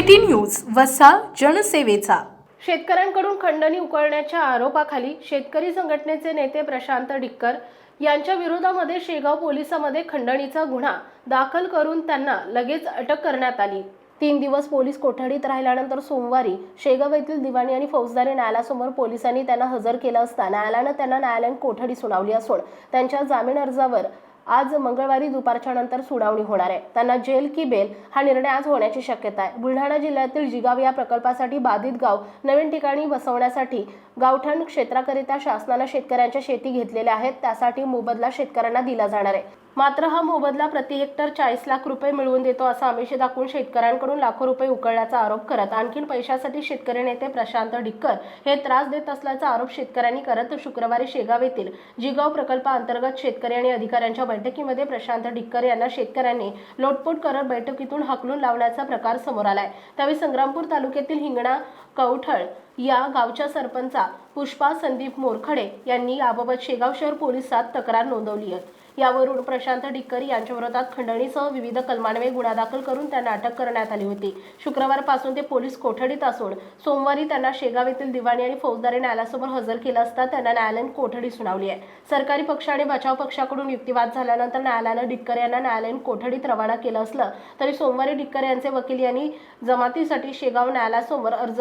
City news वसा जनसेवेचा. शेतकऱ्यांकडून खंडणी उकळण्याच्या आरोपाखाली शेतकरी संघटनेचे नेते प्रशांत डिक्कर यांच्या विरोधामध्ये शेगाव पोलिसांमध्ये खंडणीचा गुन्हा दाखल करून त्यांना लगेच अटक करण्यात आली. तीन दिवस पोलीस कोठडीत राहिल्यानंतर सोमवारी शेगाव येथील दिवाणी आणि फौजदारी न्यायालयासमोर पोलिसांनी त्यांना हजर केलं असता न्यायालयानं त्यांना न्यायालयीन कोठडी सुनावली असून त्यांच्या जामीन अर्जावर आज मंगळवारी दुपारच्या नंतर सुनावणी होणार आहे. त्यांना जेल की बेल हा निर्णय आज होण्याची शक्यता आहे. बुलढाणा जिल्ह्यातील जिगाव या प्रकल्पासाठी बाधित गाव नवीन ठिकाणी बसवण्यासाठी गावठाण क्षेत्राकरिता शासनानं शेतकऱ्यांच्या शेती घेतलेल्या आहेत. त्यासाठी मोबदला शेतकऱ्यांना दिला जाणार आहे. मात्र हा मोबदला प्रति हेक्टर चाळीस लाख रुपये मिळवून देतो असा आमिष दाखवून शेतकऱ्यांकडून लाखो रुपये उकळल्याचा आरोप करत आणखीन पैशासाठी शेतकरी नेते प्रशांत डिक्कर हे त्रास देत असल्याचा आरोप शेतकऱ्यांनी करत शुक्रवारी शेगाव येथील जिगाव प्रकल्पाअंतर्गत शेतकरी आणि अधिकाऱ्यांच्या बैठकीमध्ये प्रशांत डिक्कर यांना शेतकऱ्यांनी लोटपोट करत बैठकीतून हाकलून लावण्याचा प्रकार समोर आलाय. त्यावेळी संग्रामपूर तालुक्यातील हिंगणा कवठळ या गावच्या सरपंचा पुष्पा संदीप मोरखडे यांनी याबाबत शेगाव शहर पोलिसात तक्रार नोंदवली आहे. यावरून प्रशांत डिक्कर यांच्या विरोधात खंडणीसह विविध कलमान्वये गुन्हा दाखल करून त्यांना अटक करण्यात आली होती. शुक्रवारपासून ते पोलीस कोठडीत असून सोमवारी त्यांना शेगाव येथील दिवाणी आणि फौजदारी न्यायालयासमोर हजर केलं असता त्यांना न्यायालयीन कोठडी सुनावली आहे. सरकारी पक्ष आणि बचाव पक्षाकडून युक्तिवाद झाल्यानंतर न्यायालयानं डिक्कर यांना न्यायालयीन कोठडीत रवाना केलं असलं तरी सोमवारी डिक्कर यांचे वकील यांनी जमातीसाठी शेगाव न्यायालयासमोर अर्ज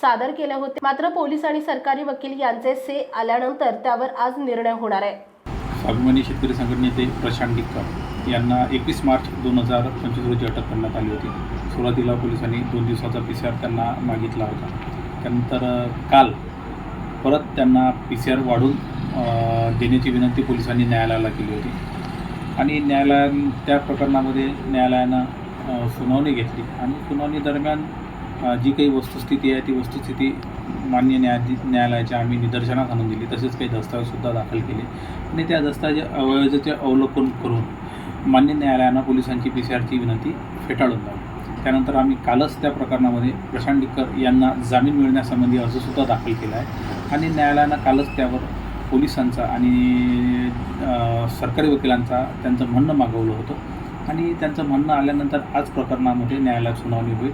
सादर केले होते. मात्र पोलीस आणि सरकारी वकील यांचे से आल्यानंतर त्यावर आज निर्णय होणार आहे. अभिमानी शेतकरी संघटनेचे प्रशांत डिक्कर यांना एकवीस मार्च दोन हजार पंचवीस रोजी अटक करण्यात आली होती. सुरुवातीला पोलिसांनी दोन दिवसाचा पी सी आर त्यांना मागितला होता. त्यानंतर काल परत त्यांना पी सी आर वाढून देण्याची विनंती पोलिसांनी न्यायालयाला केली होती. आणि न्यायालयान त्या प्रकरणामध्ये न्यायालयानं सुनावणी घेतली. आणि सुनावणी दरम्यान जी काही वस्तुस्थिती आहे ती वस्तुस्थिती मान्य न्यायाधीश न्यायालयाच्या आम्ही निदर्शनास आणून दिली. तसेच काही दस्तावेजसुद्धा दाखल केले. आणि त्या दस्तावेज अवयोजेचे अवलोकन करून मान्य न्यायालयानं पोलिसांची पी सी आरची विनंती फेटाळून लावली. त्यानंतर आम्ही कालच त्या प्रकरणामध्ये प्रशांत डिक्कर यांना जामीन मिळण्यासंबंधी अर्जसुद्धा दाखल केला आहे. आणि न्यायालयानं कालच त्यावर पोलिसांचा आणि सरकारी वकिलांचा त्यांचं म्हणणं मागवलं होतं. आणि त्यांचं म्हणणं आल्यानंतर आज प्रकरणामध्ये न्यायालयात सुनावणी होईल.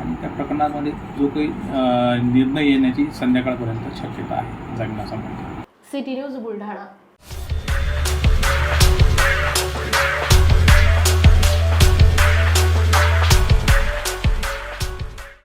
आणि त्या प्रकरणामध्ये जो काही निर्णय येण्याची संध्याकाळपर्यंत शक्यता आहे जामिनासंबंधी सिटी न्यूज बुलढाणा.